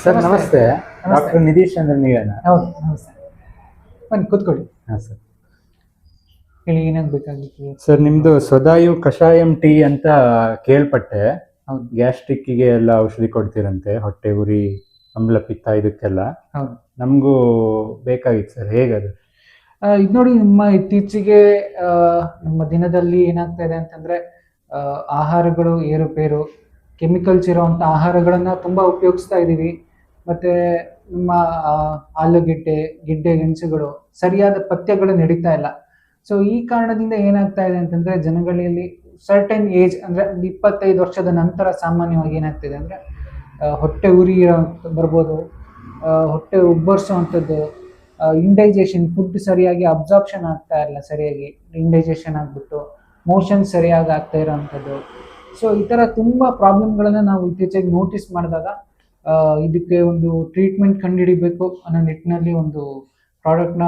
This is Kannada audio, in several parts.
ಸರ್ ನಮಸ್ತೆ. ಡಾಕ್ಟರ್ ನಿಧೀಶ್ ಅಂದ್ರೆ ನೀವೇನಾ? ಹೌದು ನಮಸ್ತೆ. ಬನ್ನಿ ಕೂತ್ಕೊಳ್ಳಿ. ಹಾಂ ಸರ್. ಹೇಳಿ ಏನಾಗಬೇಕಾಗಿತ್ತು ಸರ್ ನಿಮ್ದು ಸದಾಯು ಕಷಾಯಂ ಟೀ ಅಂತ ಕೇಳ್ಪಟ್ಟೆ. ಹೌದು. ಗ್ಯಾಸ್ಟ್ರಿಕ್ಕಿಗೆ ಎಲ್ಲ ಔಷಧಿ ಕೊಡ್ತೀರಂತೆ ಹೊಟ್ಟೆ ಉರಿ ಅಮ್ಲಪಿತ್ತ ಇದಕ್ಕೆಲ್ಲ. ಹೌದು. ನಮಗೂ ಬೇಕಾಗಿತ್ತು ಸರ್ ಹೇಗದು ಇದು ನೋಡಿ ನಿಮ್ಮ ಇತ್ತೀಚೆಗೆ ಆ, ನಮ್ಮ ದಿನದಲ್ಲಿ ಏನಾಗ್ತಾ ಇದೆ ಅಂತಂದ್ರೆ ಆ, ಆಹಾರಗಳು ಏರುಪೇರು ಕೆಮಿಕಲ್ಸ್ ಇರೋವಂಥ ಆಹಾರಗಳನ್ನ ತುಂಬಾ ಉಪಯೋಗಿಸ್ತಾ ಇದ್ದೀವಿ ಮತ್ತೆ ನಮ್ಮ ಆಲೂಗೆಡ್ಡೆ, ಗೆಡ್ಡೆ ಗೆಣಸುಗಳು ಸರಿಯಾದ ಪಥ್ಯಗಳು ನಡೀತಾ ಇಲ್ಲ. ಸೊ ಈ ಕಾರಣದಿಂದ ಏನಾಗ್ತಾ ಇದೆ ಅಂತಂದ್ರೆ ಜನಗಳಲ್ಲಿ ಸರ್ಟನ್ ಏಜ್ ಅಂದ್ರೆ ಇಪ್ಪತ್ತೈದು ವರ್ಷದ ನಂತರ ಸಾಮಾನ್ಯವಾಗಿ ಏನಾಗ್ತಿದೆ ಅಂದ್ರೆ ಹೊಟ್ಟೆ ಉರಿ ಬರ್ಬೋದು ಹೊಟ್ಟೆ ಉಬ್ಬರಿಸುವಂಥದ್ದು ಇಂಡೈಜೇಷನ್ ಫುಡ್ ಸರಿಯಾಗಿ ಅಬ್ಸಾರ್ಪ್ಷನ್ ಆಗ್ತಾ ಇಲ್ಲ ಸರಿಯಾಗಿ ಇಂಡೈಜೇಷನ್ ಆಗ್ಬಿಟ್ಟು ಮೋಷನ್ ಸರಿಯಾಗಿ ಆಗ್ತಾ ಇರೋವಂಥದ್ದು. ಸೊ ಈ ಥರ ತುಂಬ ಪ್ರಾಬ್ಲಮ್ಗಳನ್ನು ನಾವು ಇತ್ತೀಚೆಗೆ ನೋಟಿಸ್ ಮಾಡಿದಾಗ ಇದಕ್ಕೆ ಒಂದು ಟ್ರೀಟ್ಮೆಂಟ್ ಕಂಡುಹಿಡಿಬೇಕು ಅನ್ನೋ ನಿಟ್ಟಿನಲ್ಲಿ ಒಂದು ಪ್ರಾಡಕ್ಟ್ನ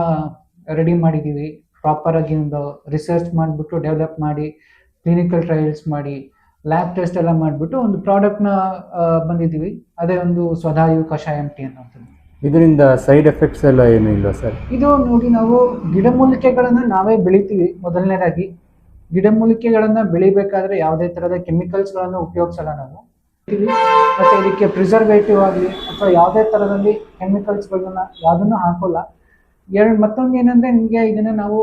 ರೆಡಿ ಮಾಡಿದ್ದೀವಿ. ಪ್ರಾಪರಾಗಿ ಒಂದು ರಿಸರ್ಚ್ ಮಾಡಿಬಿಟ್ಟು ಡೆವಲಪ್ ಮಾಡಿ ಕ್ಲಿನಿಕಲ್ ಟ್ರಯಲ್ಸ್ ಮಾಡಿ ಲ್ಯಾಬ್ ಟೆಸ್ಟ್ ಎಲ್ಲ ಮಾಡಿಬಿಟ್ಟು ಒಂದು ಪ್ರಾಡಕ್ಟ್ನ ಬಂದಿದ್ದೀವಿ. ಅದೇ ಒಂದು ಸ್ವದಾಯು ಕಷಾಯಂ ಟಿ ಅನ್ನೋದು ಇದರಿಂದ ಸೈಡ್ ಎಫೆಕ್ಟ್ಸ್ ಎಲ್ಲ ಏನು ಇಲ್ವಾ ಸರ್? ಇದು ನೋಡಿ ನಾವು ಗಿಡಮೂಲಿಕೆಗಳನ್ನು ನಾವೇ ಬೆಳಿತೀವಿ. ಮೊದಲನೇದಾಗಿ ಗಿಡಮೂಲಿಕೆಗಳನ್ನು ಬೆಳಿಬೇಕಾದ್ರೆ ಯಾವುದೇ ತರಹದ ಕೆಮಿಕಲ್ಸ್ಗಳನ್ನು ಉಪಯೋಗಿಸಲ್ಲ ನಾವು. ಮತ್ತೆ ಇದಕ್ಕೆ ಪ್ರಿಸರ್ವೇಟಿವ್ ಆಗಲಿ ಅಥವಾ ಯಾವುದೇ ಥರದಲ್ಲಿ ಕೆಮಿಕಲ್ಸ್ಗಳನ್ನ ಯಾವುದನ್ನು ಹಾಕೋಲ್ಲ. ಎರಡು ಮತ್ತೊಂದು ಏನಂದ್ರೆ ನಿಮಗೆ ಇದನ್ನ ನಾವು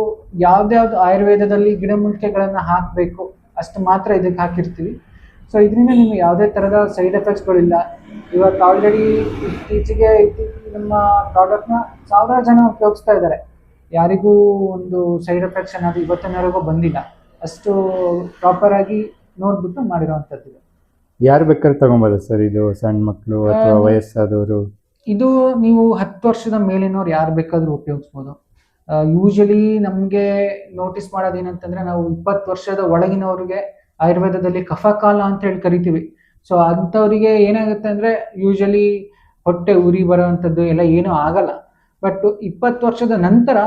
ಯಾವ್ದ್ಯಾವ್ದು ಆಯುರ್ವೇದದಲ್ಲಿ ಗಿಡಮೂಲಿಕೆಗಳನ್ನು ಹಾಕಬೇಕು ಅಷ್ಟು ಮಾತ್ರ ಇದಕ್ಕೆ ಹಾಕಿರ್ತೀವಿ. ಸೊ ಇದರಿಂದ ನಿಮ್ಗೆ ಯಾವುದೇ ಥರದ ಸೈಡ್ ಎಫೆಕ್ಟ್ಸ್ಗಳಿಲ್ಲ ಇವತ್ತು ಆಲ್ರೆಡಿ ಇತ್ತೀಚೆಗೆ ನಮ್ಮ ಪ್ರಾಡಕ್ಟ್ನ ಸಾವಿರಾರು ಜನ ಉಪಯೋಗಿಸ್ತಾ ಇದ್ದಾರೆ. ಯಾರಿಗೂ ಒಂದು ಸೈಡ್ ಎಫೆಕ್ಟ್ಸ್ ಅನ್ನೋದು ಇವತ್ತಿನವರೆಗೂ ಬಂದಿಲ್ಲ. ಅಷ್ಟು ಪ್ರಾಪರಾಗಿ ನೋಡ್ಬಿಟ್ಟು ಮಾಡಿರೋವಂಥದ್ದು. ಯಾರು ಬೇಕಾದ್ರೆ ತಗೊಬೋದು ಸರ್ ಇದು ಸಣ್ಣ ಮಕ್ಕಳು ಅಥವಾ ವಯಸ್ಸಾದವರು? ಇದು ನೀವು ಹತ್ತು ವರ್ಷದ ಮೇಲಿನವ್ರು ಯಾರು ಬೇಕಾದ್ರೂ ಉಪಯೋಗಿಸ್ಬೋದು. ಯೂಶಲಿ ನಮಗೆ ನೋಟಿಸ್ ಮಾಡೋದೇನಂತಂದ್ರೆ ನಾವು ಇಪ್ಪತ್ತು ವರ್ಷದ ಒಳಗಿನವ್ರಿಗೆ ಆಯುರ್ವೇದದಲ್ಲಿ ಕಫಕಾಲ ಅಂತ ಹೇಳಿ ಕರಿತೀವಿ. ಸೊ ಅಂಥವ್ರಿಗೆ ಏನಾಗುತ್ತೆ ಅಂದ್ರೆ ಯೂಶಲಿ ಹೊಟ್ಟೆ ಉರಿ ಬರೋವಂಥದ್ದು ಎಲ್ಲ ಏನೂ ಆಗಲ್ಲ. ಬಟ್ ಇಪ್ಪತ್ತು ವರ್ಷದ ನಂತರ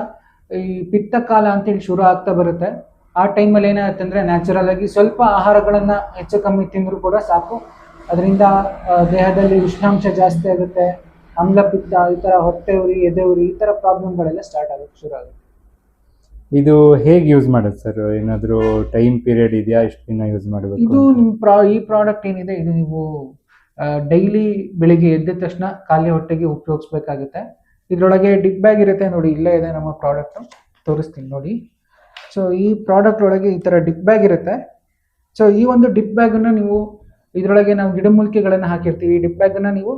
ಈ ಪಿತ್ತಕಾಲ ಅಂತೇಳಿ ಶುರು ಆಗ್ತಾ ಬರುತ್ತೆ. ಆ ಟೈಮಲ್ಲಿ ಏನಾಗುತ್ತೆ ಅಂದರೆ ನ್ಯಾಚುರಲ್ ಆಗಿ ಸ್ವಲ್ಪ ಆಹಾರಗಳನ್ನು ಹೆಚ್ಚು ಕಮ್ಮಿ ತಿಂದರೂ ಕೂಡ ಸಾಕು. ಅದರಿಂದ ದೇಹದಲ್ಲಿ ಉಷ್ಣಾಂಶ ಜಾಸ್ತಿ ಆಗುತ್ತೆ. ಆಮ್ಲಪಿತ್ತ ಈ ಥರ ಹೊಟ್ಟೆ ಉರಿ ಎದೆ ಉರಿ ಈ ಥರ ಪ್ರಾಬ್ಲಮ್ಗಳೆಲ್ಲ ಸ್ಟಾರ್ಟ್ ಆಗುತ್ತೆ ಶುರು ಆಗುತ್ತೆ. ಇದು ಹೇಗೆ ಯೂಸ್ ಮಾಡೋದು ಸರ್ ಏನಾದರೂ ಟೈಮ್ ಪೀರಿಯಡ್ ಇದೆಯಾ? ಇಷ್ಟು ದಿನ ಯೂಸ್ ಮಾಡಬೇಕು ಇದು ನಿಮ್ಮ ಪ್ರಾ ಈ ಪ್ರಾಡಕ್ಟ್ ಏನಿದೆ ಇದು ನೀವು ಡೈಲಿ ಬೆಳಿಗ್ಗೆ ಎದ್ದ ತಕ್ಷಣ ಖಾಲಿ ಹೊಟ್ಟೆಗೆ ಉಪಯೋಗಿಸ್ಬೇಕಾಗುತ್ತೆ. ಇದರೊಳಗೆ ಡಿಪ್ ಬ್ಯಾಗ್ ಇರುತ್ತೆ ನೋಡಿ ಇಲ್ಲೇ ಇದೆ ನಮ್ಮ ಪ್ರಾಡಕ್ಟು ತೋರಿಸ್ತೀನಿ ನೋಡಿ. ಸೊ ಈ ಪ್ರಾಡಕ್ಟ್ ಒಳಗೆ ಈ ಥರ ಡಿಪ್ ಬ್ಯಾಗ್ ಇರುತ್ತೆ. ಸೊ ಈ ಒಂದು ಡಿಪ್ ಬ್ಯಾಗನ್ನು ನೀವು ಇದರೊಳಗೆ ನಾವು ಗಿಡಮೂಲಿಕೆಗಳನ್ನು ಹಾಕಿರ್ತೀವಿ. ಡಿಪ್ ಬ್ಯಾಗನ್ನು ನೀವು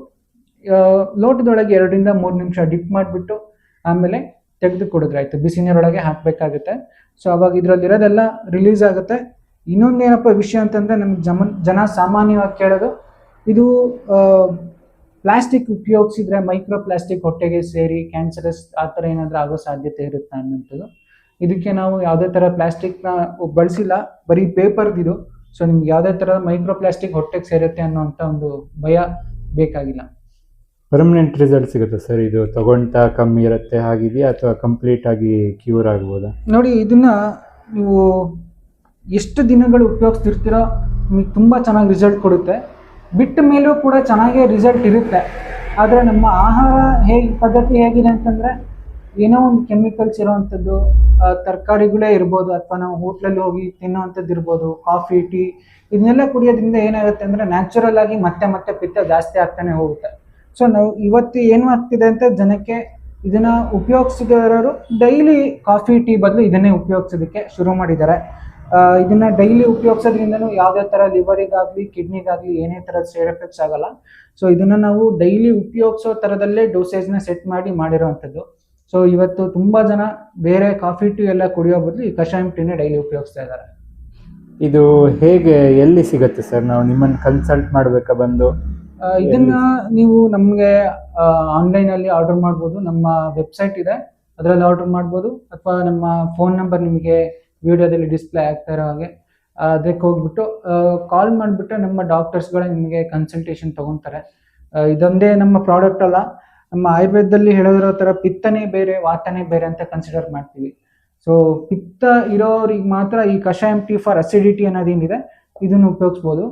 ಲೋಟದೊಳಗೆ ಎರಡರಿಂದ ಮೂರು ನಿಮಿಷ ಡಿಪ್ ಮಾಡಿಬಿಟ್ಟು ಆಮೇಲೆ ತೆಗೆದು ಕುಡಿದ್ರೆ ಆಯ್ತು. ಬಿಸಿ ನೀರೊಳಗೆ ಹಾಕಬೇಕಾಗುತ್ತೆ. ಸೊ ಅವಾಗ ಇದರಲ್ಲಿರೋದೆಲ್ಲ ರಿಲೀಸ್ ಆಗುತ್ತೆ. ಇನ್ನೊಂದೇನಪ್ಪ ವಿಷಯ ಅಂತಂದ್ರೆ ನಮ್ಗೆ ಜಮನ್, ಜನ ಸಾಮಾನ್ಯವಾಗಿ ಕೇಳೋದು, ಇದು ಪ್ಲಾಸ್ಟಿಕ್ ಉಪಯೋಗಿಸಿದ್ರೆ ಮೈಕ್ರೋ ಪ್ಲಾಸ್ಟಿಕ್ ಹೊಟ್ಟೆಗೆ ಸೇರಿ ಕ್ಯಾನ್ಸರಸ್ ಆ ಥರ ಏನಾದರೂ ಆಗೋ ಸಾಧ್ಯತೆ ಇರುತ್ತೆ ಅನ್ನೋಂಥದ್ದು ಇದಕ್ಕೆ ನಾವು ಯಾವುದೇ ಥರ ಪ್ಲಾಸ್ಟಿಕ್ನ ಬಳಸಿಲ್ಲ. ಬರೀ ಪೇಪರ್ದಿದು ಸೊ ನಿಮ್ಗೆ ಯಾವುದೇ ಥರ ಮೈಕ್ರೋ ಪ್ಲಾಸ್ಟಿಕ್ ಹೊಟ್ಟೆಗೆ ಸೇರುತ್ತೆ ಅನ್ನೋಂಥ ಒಂದು ಭಯ ಬೇಕಾಗಿಲ್ಲ. ಪರ್ಮನೆಂಟ್ ರಿಸಲ್ಟ್ ಸಿಗುತ್ತೆ ಸರ್. ಇದು ತಗೊಂತ ಕಮ್ಮಿ ಇರುತ್ತೆ ಹಾಗಿದೆಯಾ? ಅಥವಾ ಕಂಪ್ಲೀಟ್ ಆಗಿ ಕ್ಯೂರ್ ಆಗ್ಬೋದಾ? ನೋಡಿ ಇದನ್ನ ನೀವು ಎಷ್ಟು ದಿನಗಳು ಉಪಯೋಗಿಸ್ತಿರ್ತೀರೋ ನಿಮಗೆ ತುಂಬ ಚೆನ್ನಾಗಿ ರಿಸಲ್ಟ್ ಕೊಡುತ್ತೆ. ಬಿಟ್ಟ ಮೇಲೂ ಕೂಡ ಚೆನ್ನಾಗೇ ರಿಸಲ್ಟ್ ಇರುತ್ತೆ. ಆದರೆ ನಮ್ಮ ಆಹಾರ ಹೇಗೆ ಪದ್ಧತಿ ಹೇಗಿದೆ ಅಂತಂದರೆ ಏನೋ ಒಂದು ಕೆಮಿಕಲ್ಸ್ ಇರೋವಂಥದ್ದು ತರಕಾರಿಗಳೇ ಇರ್ಬೋದು, ಅಥವಾ ನಾವು ಹೋಟ್ಲಲ್ಲಿ ಹೋಗಿ ತಿನ್ನುವಂಥದ್ದು ಇರ್ಬೋದು ಕಾಫಿ ಟೀ ಇದನ್ನೆಲ್ಲ ಕುಡಿಯೋದ್ರಿಂದ ಏನಾಗುತ್ತೆ ಅಂದರೆ ನ್ಯಾಚುರಲ್ ಆಗಿ ಮತ್ತೆ ಮತ್ತೆ ಪಿತ್ತ ಜಾಸ್ತಿ ಆಗ್ತಾನೆ ಹೋಗುತ್ತೆ. ಸೊ ನಾವು ಇವತ್ತು ಏನು ಆಗ್ತಿದೆ ಅಂತ ಜನಕ್ಕೆ ಇದನ್ನ ಉಪಯೋಗಿಸಿದವರು ಡೈಲಿ ಕಾಫಿ ಟೀ ಬದಲು ಇದನ್ನೇ ಉಪಯೋಗಿಸೋದಕ್ಕೆ ಶುರು ಮಾಡಿದ್ದಾರೆ. ಇದನ್ನ ಡೈಲಿ ಉಪಯೋಗಿಸೋದ್ರಿಂದನೂ ಯಾವುದೇ ಥರ ಲಿವರಿಗಾಗಲಿ ಕಿಡ್ನಿಗಾಗಲಿ ಏನೇ ಥರದ ಸೈಡ್ ಎಫೆಕ್ಟ್ಸ್ ಆಗಲ್ಲ. ಸೊ ಇದನ್ನ ನಾವು ಡೈಲಿ ಉಪಯೋಗಿಸೋ ಥರದಲ್ಲೇ ಡೋಸೇಜ್ನ ಸೆಟ್ ಮಾಡಿ ಮಾಡಿರೋವಂಥದ್ದು. ಸೊ ಇವತ್ತು ತುಂಬ ಜನ ಬೇರೆ ಕಾಫಿ ಟೀ ಎಲ್ಲ ಕುಡಿಯೋ ಬದಲು ಈ ಕಷಾಯಂ ಟೀನೇ ಡೈಲಿ ಉಪಯೋಗಿಸ್ತಾ ಇದ್ದಾರೆ. ಇದು ಹೇಗೆ ಎಲ್ಲಿ ಸಿಗುತ್ತೆ ಸರ್? ನಾವು ನಿಮ್ಮನ್ನು ಕನ್ಸಲ್ಟ್ ಮಾಡಬೇಕಾ ಬಂದು? ಇದನ್ನ ನೀವು ನಮಗೆ ಆನ್ಲೈನಲ್ಲಿ ಆರ್ಡರ್ ಮಾಡ್ಬೋದು. ನಮ್ಮ ವೆಬ್ಸೈಟ್ ಇದೆ. ಅದರಲ್ಲಿ ಆರ್ಡರ್ ಮಾಡ್ಬೋದು. ಅಥವಾ ನಮ್ಮ ಫೋನ್ ನಂಬರ್ ನಿಮಗೆ ವಿಡಿಯೋದಲ್ಲಿ ಡಿಸ್ಪ್ಲೇ ಆಗ್ತಾ ಇರೋ ಹಾಗೆ. ಅದಕ್ಕೆ ಹೋಗ್ಬಿಟ್ಟು ಕಾಲ್ ಮಾಡಿಬಿಟ್ಟು ನಮ್ಮ ಡಾಕ್ಟರ್ಸ್ಗಳೇ ನಿಮಗೆ ಕನ್ಸಲ್ಟೇಷನ್ ತಗೊಂತಾರೆ. ಇದೊಂದೇ ನಮ್ಮ ಪ್ರಾಡಕ್ಟ್ ಅಲ್ಲ. ನಮ್ಮ ಆಯುರ್ವೇದದಲ್ಲಿ ಹೇಳೋದಿರೋ ತರ ಪಿತ್ತನೇ ಬೇರೆ, ವಾತನೇ ಬೇರೆ ಅಂತ ಕನ್ಸಿಡರ್ ಮಾಡ್ತೀವಿ. ಸೊ ಪಿತ್ತ ಇರೋರಿಗೆ ಮಾತ್ರ ಈ ಕಷಾಯಂ ಟೀ ಫಾರ್ ಅಸಿಡಿಟಿ ಅನ್ನೋದೇನಿದೆ ಇದನ್ನು ಉಪಯೋಗಿಸ್ಬೋದು.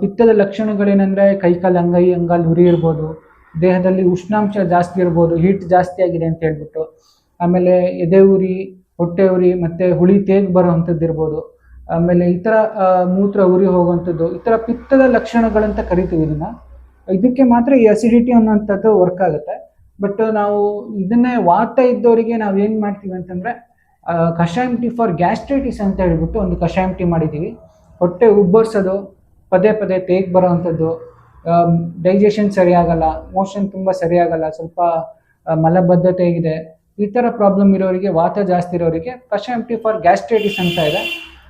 ಪಿತ್ತದ ಲಕ್ಷಣಗಳೇನೆಂದರೆ ಕೈಕಾಲು ಅಂಗೈ, ಅಂಗಾಲು ಉರಿ ಇರ್ಬೋದು, ದೇಹದಲ್ಲಿ ಉಷ್ಣಾಂಶ ಜಾಸ್ತಿ ಇರ್ಬೋದು ಹೀಟ್ ಜಾಸ್ತಿ ಆಗಿದೆ ಅಂತ ಹೇಳ್ಬಿಟ್ಟು, ಆಮೇಲೆ ಎದೆ ಉರಿ, ಹೊಟ್ಟೆ ಉರಿ, ಮತ್ತೆ ಹುಳಿ ತೇಗ್ ಬರೋವಂಥದ್ದು ಇರ್ಬೋದು, ಆಮೇಲೆ ಇತರ ಮೂತ್ರ ಉರಿ ಹೋಗುವಂಥದ್ದು ಈ ಥರ ಪಿತ್ತದ ಲಕ್ಷಣಗಳಂತ ಕರಿತೀವಿ ಇದನ್ನ. ಇದಕ್ಕೆ ಮಾತ್ರ ಈ ಅಸಿಡಿಟಿ ಅನ್ನೋಂಥದ್ದು ವರ್ಕ್ ಆಗುತ್ತೆ. ಬಟ್ ನಾವು ಇದನ್ನೇ ವಾತ ಇದ್ದವರಿಗೆ ನಾವು ಏನು ಮಾಡ್ತೀವಿ ಅಂತಂದರೆ ಕಷಾಯಂ ಟೀ ಫಾರ್ ಗ್ಯಾಸ್ಟ್ರೈಟಿಸ್ ಅಂತ ಹೇಳ್ಬಿಟ್ಟು ಒಂದು ಕಷಾಯಂ ಟಿ ಮಾಡಿದ್ದೀವಿ ಹೊಟ್ಟೆ ಉಬ್ಬರ್ಸೋದು, ಪದೇ ಪದೇ ತೇಗ್ ಬರೋವಂಥದ್ದು ಡೈಜೆಷನ್ ಸರಿಯಾಗಲ್ಲ ಮೋಷನ್ ತುಂಬ ಸರಿಯಾಗಲ್ಲ, ಸ್ವಲ್ಪ ಮಲಬದ್ಧತೆ ಇದೆ. ಈ ಥರ ಪ್ರಾಬ್ಲಮ್ ಇರೋರಿಗೆ, ವಾತ ಜಾಸ್ತಿ ಇರೋರಿಗೆ ಕಷಾಯಂ ಟಿ ಫಾರ್ ಗ್ಯಾಸ್ಟ್ರೈಟಿಸ್ ಅಂತ ಇದೆ.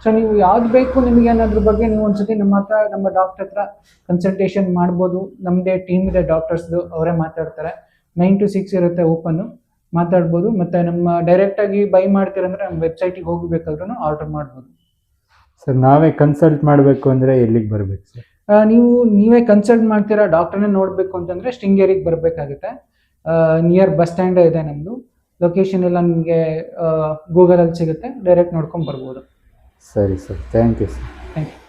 ಸೊ ನೀವು ಯಾವ್ದು ಬೇಕು ನಿಮಗೆ ಅನ್ನೋದ್ರ ಬಗ್ಗೆ ನೀವು ಒಂದ್ಸತಿ ನಮ್ಮ ಹತ್ರ ನಮ್ಮ ಡಾಕ್ಟರ್ ಹತ್ರ ಕನ್ಸಲ್ಟೇಷನ್ ಮಾಡ್ಬೋದು. ನಮ್ಮದೇ ಟೀಮ್ ಇದೆ ಡಾಕ್ಟರ್ಸ್ದು ಅವರೇ ಮಾತಾಡ್ತಾರೆ. ನೈನ್ ಟು ಸಿಕ್ಸ್ ಇರುತ್ತೆ ಓಪನ್ನು ಮಾತಾಡ್ಬೋದು. ಮತ್ತು ನಮ್ಮ ಡೈರೆಕ್ಟಾಗಿ ಬೈ ಮಾಡ್ತೀರಂದ್ರೆ ನಮ್ಮ ವೆಬ್ಸೈಟಿಗೆ ಹೋಗಬೇಕಾದ್ರೂ ಆರ್ಡರ್ ಮಾಡ್ಬೋದು. ಸರ್ ನಾವೇ ಕನ್ಸಲ್ಟ್ ಮಾಡಬೇಕು ಅಂದರೆ ಎಲ್ಲಿಗೆ ಬರಬೇಕು ಸರ್ ನೀವು ನೀವೇ ಕನ್ಸಲ್ಟ್ ಮಾಡ್ತೀರಾ ಡಾಕ್ಟರ್ನೇ ನೋಡಬೇಕು ಅಂತಂದರೆ ಶೃಂಗೇರಿಗೆ ಬರಬೇಕಾಗುತ್ತೆ. ನಿಯರ್ ಬಸ್ ಸ್ಟ್ಯಾಂಡ್ ಇದೆ ನಮ್ಮದು ಲೊಕೇಶನ್ ಎಲ್ಲ ನಿಮಗೆ ಗೂಗಲಲ್ಲಿ ಸಿಗುತ್ತೆ. ಡೈರೆಕ್ಟ್ ನೋಡ್ಕೊಂಡು ಬರ್ಬೋದು. ಸರಿ sir thank you sir thank you